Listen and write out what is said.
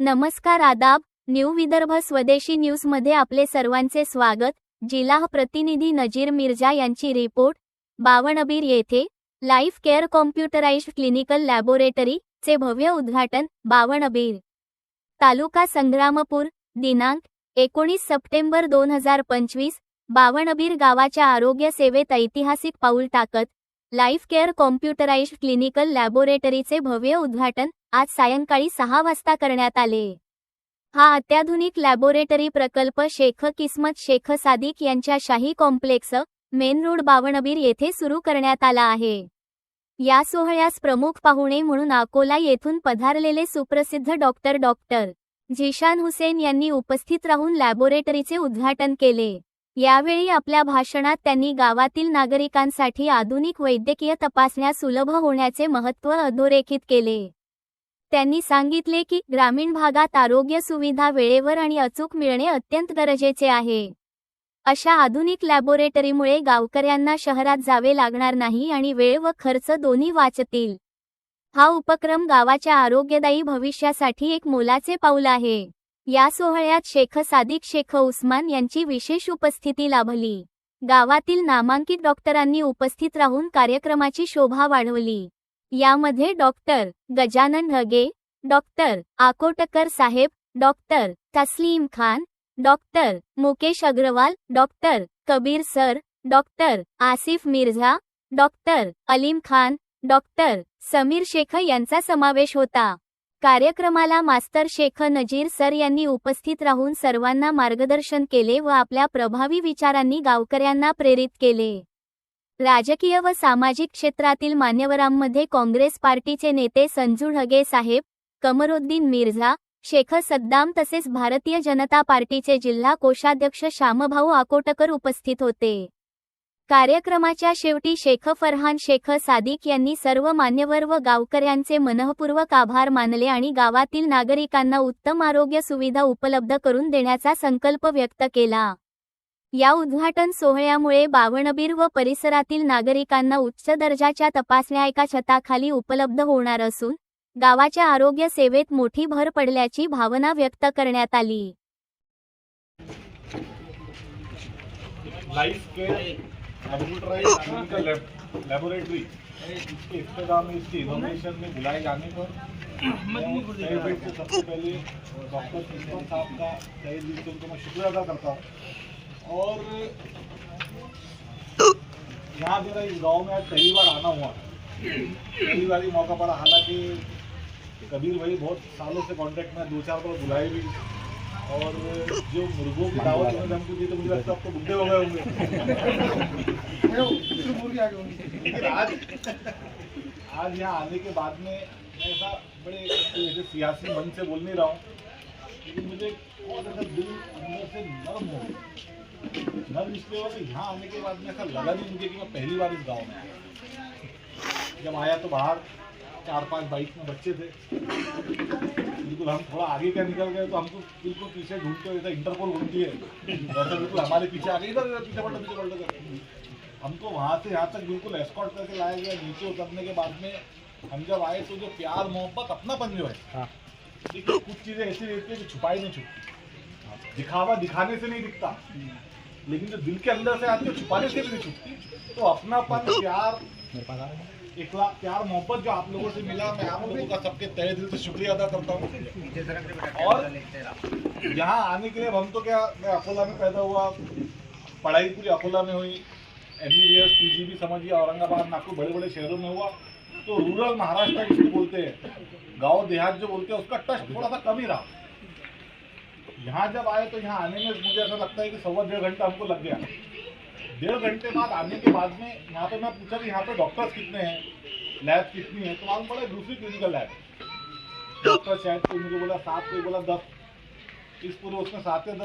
नमस्कार आदाब न्यू विदर्भ स्वदेशी न्यूजमध्ये आपले सर्वांचे स्वागत. जिल्हा प्रतिनिधी नजीर मिर्जा यांची रिपोर्ट. बावणबीर येथे life care computerized clinical laboratory चे भव्य उद्घाटन बावणबीर तालुका संग्रामपूर दिनांक एकोणीस सप्टेंबर दोन हजार पंचवीस बावणबीर गावाच्या आरोग्य सेवेत ऐतिहासिक पाऊल टाकत लाईफ केअर कॉम्प्युटराइज्ड क्लिनिकल लॅबोरेटरीचे भव्य उद्घाटन आज सायंकाळी सहा वाजता करण्यात आले. हा अत्याधुनिक लॅबोरेटरी प्रकल्प शेख किस्मत शेख सादिक यांच्या शाही कॉम्प्लेक्स मेन रोड बावणबीर येथे सुरू करण्यात आला आहे. या सोहळ्यास प्रमुख पाहुणे म्हणून अकोला येथून पधारलेले सुप्रसिद्ध डॉक्टर डॉक्टर झिशान हुसेन यांनी उपस्थित राहून लॅबोरेटरीचे उद्घाटन केले. यावेळी आपल्या भाषणात त्यांनी गावातील नागरिकांसाठी आधुनिक वैद्यकीय तपासण्या सुलभ होण्याचे महत्त्व अधोरेखित केले. त्यांनी सांगितले की ग्रामीण भागात आरोग्य सुविधा वेळेवर आणि अचूक मिळणे अत्यंत गरजेचे आहे. अशा आधुनिक लॅबोरेटरीमुळे गावकऱ्यांना शहरात जावे लागणार नाही आणि वेळ व खर्च दोन्ही वाचतील. हा उपक्रम गावाच्या आरोग्यदायी भविष्यासाठी एक मोलाचे पाऊल आहे. या सोहळ्यात शेख सादिक शेख उस्मान यांची विशेष उपस्थिती लाभली. गावातील नामांकित डॉक्टरांनी उपस्थित राहून कार्यक्रमाची शोभा वाढवली. यामध्ये डॉक्टर गजानन ढगे डॉक्टर आकोटकर साहेब doctor Taslim Khan doctor Mukesh Agarwal doctor Kabir sir doctor Asif Mirza doctor Alim Khan doctor Samir Shaikh यांचा समावेश होता. कार्यक्रमाला मास्तर शेख नजीर सर यांनी उपस्थित राहून सर्वांना मार्गदर्शन केले व आपल्या प्रभावी विचारांनी गावकऱ्यांना प्रेरित केले. राजकीय व सामाजिक क्षेत्रातील मान्यवरांमध्ये काँग्रेस पार्टीचे नेते संजू ढगे साहेब कमरुद्दीन मिर्झा शेख सद्दाम तसेच भारतीय जनता पार्टीचे जिल्हा कोषाध्यक्ष श्यामभाऊ आकोटकर उपस्थित होते. कार्यक्रमाच्या शेवटी शेख फरहान शेख सादिक यांनी सर्व मान्यवर व गावकऱ्यांचे मनःपूर्वक आभार मानले आणि गावातील नागरिकांना उत्तम आरोग्य सुविधा उपलब्ध करून देण्याचा संकल्प व्यक्त केला. या उद्घाटन सोहळ्यामुळे बावणबीर व परिसरातील नागरिकांना उच्च दर्जाच्या तपासण्या एका छताखाली उपलब्ध होणार असून गावाच्या आरोग्य सेवेत मोठी भर पडल्याची भावना व्यक्त करण्यात आली. लेबोरेटरी इसके इसकी इनोवेशन में बुलाए जाने पर मैं सबसे पहले डॉक्टर साहब का दिल से उनको मैं शुक्रिया अदा करता हूँ और यहाँ मेरा इस गाँव में पहली बार आना हुआ बार मौका पड़ा हालाँकि कबीर भाई बहुत सालों से कांटेक्ट में दो चार बार बुलाए भी और जो मुर्गों की दावत उन्होंने हमको दी तो मुझे लगता है तो बुढ़े हो गए होंगे। लेकिन आज आज यहाँ आने के बाद में मैं ऐसा बड़े ऐसे सियासी मन से बोल नहीं रहा हूँ लेकिन मुझे बहुत ऐसा दिल अंदर से नर्म हो गया। नर्म इसलिए हुआ कि यहाँ आने के बाद में ऐसा लगा नहीं मुझे कि मैं पहली बार इस गाँव में आया। जब आया तो बाहर चार पाँच बाइक में बच्चे थे। बिल्कुल हम थोड़ा आगे क्या निकल गए तो हमको बिल्कुल पीछे ढूंढते हुए इंटरपोल घूमती है। वैसा बिल्कुल हमारे पीछे आ गई इधर पीछे पलटो पीछे पलटो करके। हमको वहाँ से यहाँ तक बिल्कुल एस्कॉर्ट करके लाया गया नीचे उतरने के बाद में हम जब आए तो जो प्यार मोहब्बत अपनापन जो है। देखिए कुछ चीज़ें ऐसी रहती है जो छुपाई नहीं छुपती। दिखावा दिखाने से नहीं दिखता। लेकिन जो दिल के अंदर से आती है छुपाने से भी नहीं छुपती। तो अपना अपनापन प्यार इखला प्यार, मोहब्बत जो आप लोगों से मिला, मैं आप लोगों का सबके तहे दिल से शुक्रिया अदा करता हूँ। और यहाँ आने के लिए हम तो क्या, मैं अकोला में पैदा हुआ, पढ़ाई पूरी अकोला में हुई M B B S P G भी समझिए औरंगाबाद, नागपुर बड़े बड़े शहरों में हुआ तो रूरल महाराष्ट्र जिसको बोलते हैं। गाँव देहात जो बोलते हैं, उसका टच थोड़ा सा कम ही रहा। यहाँ जब आए तो यहाँ आने में मुझे ऐसा लगता है कि सवा डेढ़ घंटा हमको लग गया। डेढ़ घंटे बाद आने के बाद में यहाँ पे मैं पूछा कि यहाँ पे डॉक्टर्स कितने हैं? लैब कितनी है? तो मालूम पड़ा दूसरी क्लिनिकल लैब डॉक्टर शायद कोई मुझे बोला सात, कोई बोला दस। इस पूरे उसमें सात या दस